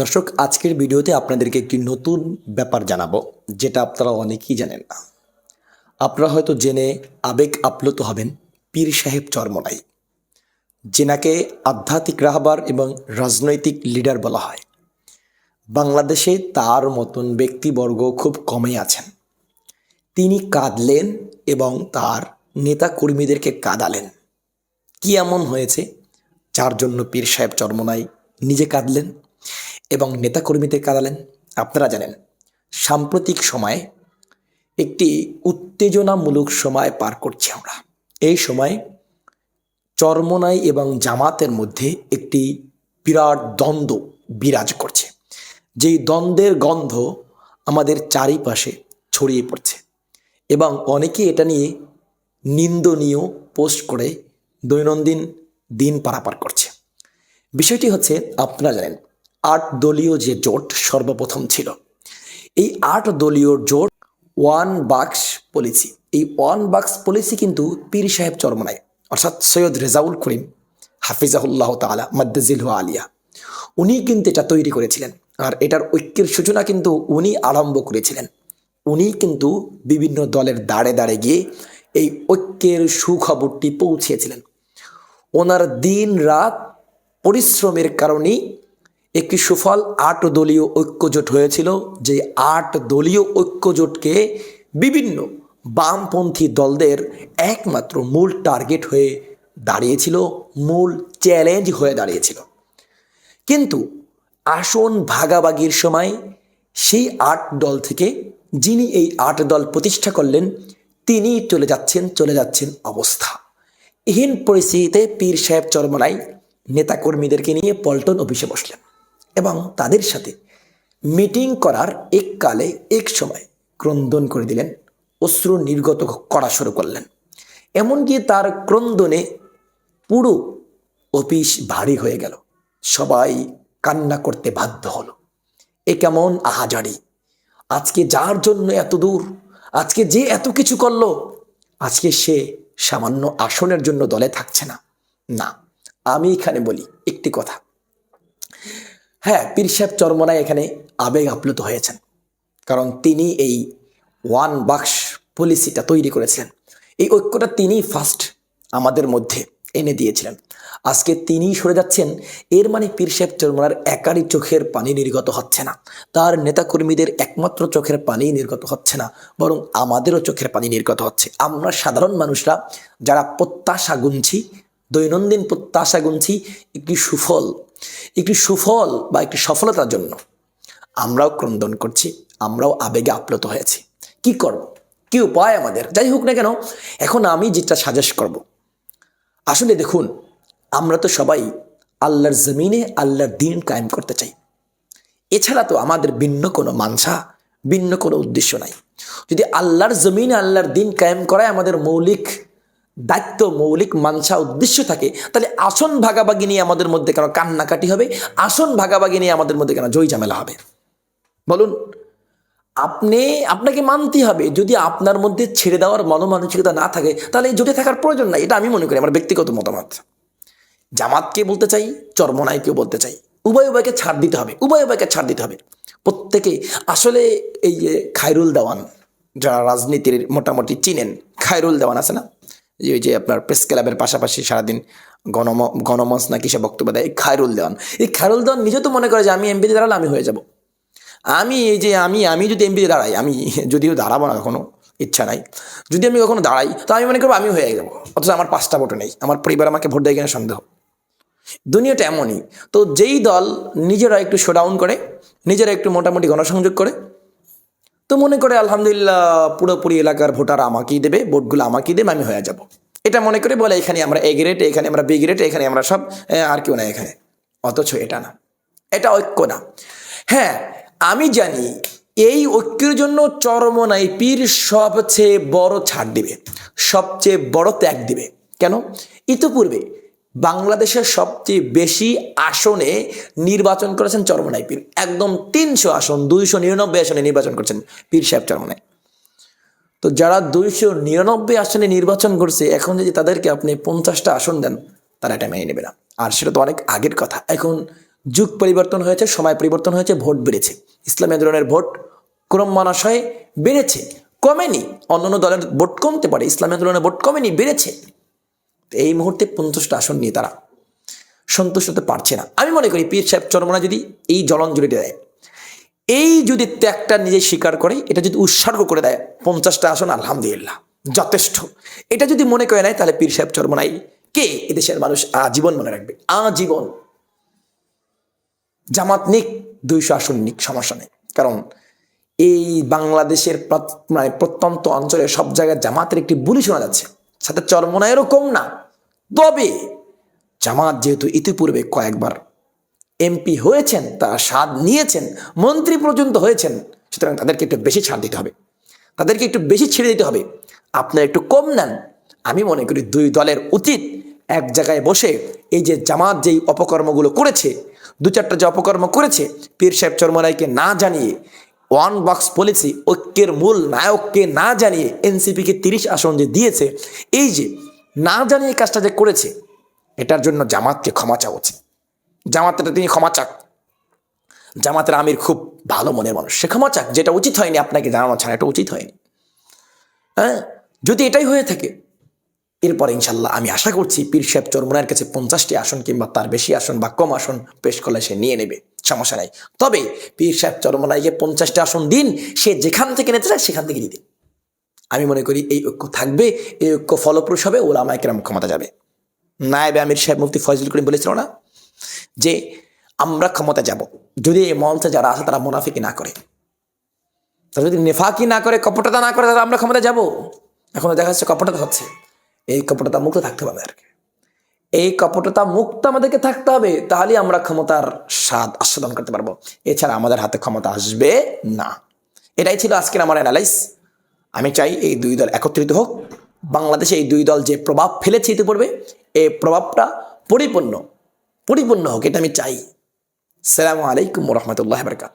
দর্শক, আজকের ভিডিওতে আপনাদেরকে একটি নতুন ব্যাপার জানাব, যেটা আপনারা অনেকেই জানেন না। আপনারা হয়তো জেনে আবেগ আপ্লুত হবেন পীর সাহেব চরমনাই, যেনাকে আধ্যাত্মিক রাহবার এবং রাজনৈতিক লিডার বলা হয়। বাংলাদেশে তার মতন ব্যক্তিবর্গ খুব কমই আছেন। তিনি কাঁদলেন এবং তার নেতা কর্মীদেরকে কাঁদালেন। কি এমন হয়েছে, যার জন্য পীর সাহেব চরমনাই নিজে কাঁদলেন? এবং নেতাকর্মীদের কাঁদালেন। আপনারা জানেন, সাম্প্রতিক সময়ে একটি উত্তেজনামূলক সময় পার করছি আমরা। এই সময় চরমনাই এবং জামাতের মধ্যে একটি বিরাট দ্বন্দ্ব বিরাজ করছে। যেই দ্বন্দ্বের গন্ধ আমাদের চারিপাশে ছড়িয়ে পড়ছে এবং অনেকে এটা নিয়ে নিন্দনীয় পোস্ট করে দৈনন্দিন দিন পারাপার করছে। বিষয়টি হচ্ছে, আপনারা জানেন আট দলীয় যে জোট সর্বপ্রথম ছিল। এই আট দলীয় জোট ওয়ান বাক্স পলিসি। এই ওয়ান বাক্স পলিসি কিন্তু পীর সাহেব চরমনায়, অর্থাৎ সৈয়দ রেজাউল করিম, হাফিজাহুল্লাহ তালা মাদ্দাজিল আলিয়া। উনি কিন্তু এটা তৈরি করেছিলেন আর এটার ঐক্যের সূচনা কিন্তু উনি আরম্ভ করেছিলেন। উনি কিন্তু বিভিন্ন দলের দাঁড়ে দাঁড়ে গিয়ে এই ঐক্যের সুখবরটি পৌঁছিয়েছিলেন ওনার দিন রাত পরিশ্রমের কারণেই একটি সুফল আট দলীয় ঐক্যজোট হয়েছিল, যে আট দলীয় ঐক্যজোটকে বিভিন্ন বামপন্থী দলদের একমাত্র মূল টার্গেট হয়ে দাঁড়িয়েছিল, মূল চ্যালেঞ্জ হয়ে দাঁড়িয়েছিল। কিন্তু আসন ভাগাভাগির সময় সেই আট দল থেকে যিনি এই আট দল প্রতিষ্ঠা করলেন, তিনি চলে যাচ্ছেন চলে যাচ্ছেন অবস্থা। এহীন পরিস্থিতিতে পীর সাহেব চরমনাই নেতাকর্মীদেরকে নিয়ে পল্টন অফিসে বসলেন। এবং তাদের সাথে মিটিং করার এক কালে এক সময় ক্রন্দন করে দিলেন, অশ্রু নির্গত করা শুরু করলেন। এমনকি তার ক্রন্দনে পুরো অফিস ভারী হয়ে গেল। সবাই কান্না করতে বাধ্য হলো। এ কেমন আহাজারি! আজকে যার জন্য এত দূর? আজকে যে এত কিছু করল? আজকে সে সামান্য আসনের জন্য দলে থাকছে না। না, আমি এখানে বলি একটি কথা। হ্যাঁ পীর সাহেব চরমনায় এখানে আবেগ আপ্লুত হয়েছেন। কারণ তিনি এই ওয়ান বাক্স পলিসিটা তৈরি করেছিলেন। এই ঐক্যটা তিনি ফার্স্ট আমাদের মধ্যে এনে দিয়েছিলেন। আজকে তিনি সরে যাচ্ছেন, এর মানে পীর সাহেব চরমনার একারই চোখের পানি নির্গত হচ্ছে না। তার নেতাকর্মীদের একমাত্র চোখের পানি নির্গত হচ্ছে না, বরং আমাদেরও চোখের পানি নির্গত হচ্ছে। আমরা সাধারণ মানুষরা যারা প্রত্যাশা গুনছি, দৈনন্দিন প্রত্যাশা গুনছি, একটি সুফল একটি সুফল বা একটি সফলতার জন্য। আমরাও ক্রন্দন করছি, আমরাও আবেগে আপ্লুত হয়েছি। কি করব? কি উপায় আমাদের? যাই হোক না কেন, এখন আমি যেটা সাজেস্ট করব। আসলে দেখুন, আমরা তো সবাই আল্লাহর জমিনে, আল্লাহর দিন কায়েম করতে চাই। এছাড়া তো আমাদের ভিন্ন কোনো মানসা, ভিন্ন কোনো উদ্দেশ্য নাই। যদি আল্লাহর জমিনে, আল্লাহর দিন কায়েম করায় আমাদের মৌলিক দায়িত্ব, মৌলিক মানসা, উদ্দেশ্য থাকে, তাহলে আসন ভাগাভাগি নিয়ে আমাদের মধ্যে কেন কান্নাকাটি হবে? আসন ভাগাভাগি নিয়ে আমাদের মধ্যে কেন জয় ঝামেলা হবে? বলুন, আপনি, আপনাকে মানতে হবে, যদি আপনার মধ্যে ছেড়ে দেওয়ার মনোমানসিকতা না থাকে, তাহলে জোটে থাকার প্রয়োজন নাই, এটা আমি মনে করি, আমার ব্যক্তিগত মতামত। জামাতকে বলতে চাই, চর্মনাইকেও বলতে চাই, উভয় উভয়কে ছাড় দিতে হবে, উভয় উভয়কে ছাড় দিতে হবে। প্রত্যেকে, আসলে এই যে খায়রুল দেওয়ান, যারা রাজনীতির মোটামুটি চিনেন, খায়রুল দেওয়ান আছে না? ওই যে আপনার প্রেস ক্লাবের পাশাপাশি সারাদিন গণম, গণমঞ্চ না কিসে বক্তব্য দেয়, এই খায়রুল দেওয়ান। এই খায়রুল দেওয়ান নিজে তো মনে করে যে আমি এমপিতে দাঁড়ালে আমি হয়ে যাব। আমি এই যে আমি আমি যদি এমপিতে দাঁড়াই, আমি যদিও দাঁড়াবো না কখনো, ইচ্ছা নাই। যদি আমি কখনো দাঁড়াই, তো আমি মনে করব আমি হয়ে যাব। অথচ আমার পাঁচটা ভোটও নেই, আমার পরিবার আমাকে ভোট দেয় কিনা সন্দেহ। দুনিয়াটা এমনই। তো যেই দল নিজেরা একটু শোডাউন করে, নিজেরা একটু মোটামুটি গণসংযোগ করে তো মনে করে আলহামদুলিল্লাহ পুরোপুরি এলাকার ভোটার আমাকেই দেবে, ভোটগুলো আমাকেই দেবে, আমি হয়ে যাব। এটা মনে করে বলে এখানে আমরা এ গ্রেড এখানে আমরা বি গ্রেড এখানে আমরা সব আর কেউ না এখানে। অথচ এটা না। এটা ঐক্য না। হ্যাঁ আমি জানি এই ঐক্যের জন্য চরমনাই পীর সবচেয়ে বড় ছাড় দিবে, সবচেয়ে বড় ত্যাগ দিবে। কেন? ইতিপূর্বে বাংলাদেশের সবচেয়ে বেশি আসনে নির্বাচন করেছেন চরমনাই পীর। একদম তিনশো আসন, দুইশো নিরানব্বই আসনে নির্বাচন করছেন পীর সাহেব চরমনাই। তো যারা দুইশো নিরানব্বই আসনে নির্বাচন করছে, এখন যদি তাদেরকে আপনি পঞ্চাশটা আসন দেন, তারা এটা মেনে নেবে না। আর সেটা তো অনেক আগের কথা। এখন যুগ পরিবর্তন হয়েছে, সময় পরিবর্তন হয়েছে, ভোট বেড়েছে। ইসলামী আন্দোলনের ভোট ক্রমান্বয়ে বেড়েছে, কমেনি। অন্যান্য দলের ভোট কমতে পারে, ইসলামী আন্দোলনের ভোট কমেনি, বেড়েছে। এই মুহূর্তে পঞ্চাশটা আসন নিয়ে তারা সন্তুষ্ট হতে পারছে না। আমি মনে করি পীর সাহেব চরমনা যদি এই জলঞ্জলিটা দেয়, এই যদি ত্যাগটা নিজে স্বীকার করে, এটা যদি উৎসর্গ করে দেয়, পঞ্চাশটা আসন আলহামদুলিল্লাহ, যথেষ্ট। এটা যদি মনে করে নেয়, তাহলে পীর সাহেব চরমনাই কে? এদেশের মানুষ আজীবন মনে রাখবে, আজীবন। জামাত নিক, দুইশো আসন নিক, সমস্যা নেই। কারণ এই বাংলাদেশের মানে প্রত্যন্ত অঞ্চলে সব জায়গায় জামাতের একটি বুলি শোনা যাচ্ছে। সাথে চরমনা এরকম না। তবে জামাত যেহেতু ইতিপূর্বে কয়েকবার এমপি হয়েছেন, তারা স্বাদ নিয়েছেন, মন্ত্রী পর্যন্ত হয়েছেন, সুতরাং তাদেরকে একটু বেশি ছাড় দিতে হবে। তাদেরকে একটু বেশি ছেড়ে দিতে হবে। আপনারা একটু কম নেন। আমি মনে করি দুই দলের উচিত এক জায়গায় বসে এই যে জামাত যেই অপকর্মগুলো করেছে, দু চারটা যে অপকর্ম করেছে, পীর সাহেব চরমরাইকে না জানিয়ে ওয়ান বক্স পলিসি ঐক্যের মূল নায়ককে না জানিয়ে এনসিপিকে তিরিশ আসন যে দিয়েছে, এই যে না জানিয়ে কাজটা যে করেছে, এটার জন্য জামাতকে ক্ষমা চাওয়া উচিত। জামাতের তিনি ক্ষমা চাক। জামাতের আমির খুব ভালো মনের মানুষ। সে ক্ষমা চাক, যেটা উচিত হয়নি আপনাকে জানানো ছাড়া, এটা উচিত হয়নি। হ্যাঁ? যদি এটাই হয়ে থাকে এরপরে ইনশাল্লাহ আমি আশা করছি পীর সাহেব চরমনের কাছে পঞ্চাশটি আসন কিংবা তার বেশি আসন বা কম আসন পেশ করলে সে নিয়ে নেবে, সমস্যা নাই। তবে পীর সাহেব চরমনাইকে পঞ্চাশটি আসন দিন, সে যেখান থেকে নিতে চায় সেখান থেকে দিন আমি মনে করি এই ঐক্য থাকবে, এই ঐক্য ফলপ্রসূ হবে, ওলামায় কেরাম ক্ষমতা যাবে। নায়েবে আমির সাহেব মুফতি ফয়জুল করিম বলেছিল না যে, আমরা ক্ষমতা যাব, যদি এই মঞ্চে যারা আছে তারা মুনাফিকি না করে। তারা যদি নেফাকি না করে, কপটতা না করে, তাহলে আমরা ক্ষমতা যাব। এখন দেখা যাচ্ছে কপটতা হচ্ছে। এই কপটতা মুক্ত থাকতে হবে আমাদেরকে এই কপটতা মুক্ত আমাদেরকে থাকতে হবে, তাহলেই আমরা ক্ষমতার স্বাদ আস্বাদন করতে পারব। এছাড়া আমাদের হাতে ক্ষমতা আসবে না। এটাই ছিল আজকের আমার অ্যানালাইস আমি চাই এই দুই দল একত্রিত হোক। বাংলাদেশে এই দুই দল যে প্রভাব ফেলেছে ইতিপূর্বে, এই প্রভাবটা পরিপূর্ণ পরিপূর্ণ হোক, এটা আমি চাই। সালামু আলাইকুম রহমতুল্লাহ বরকাত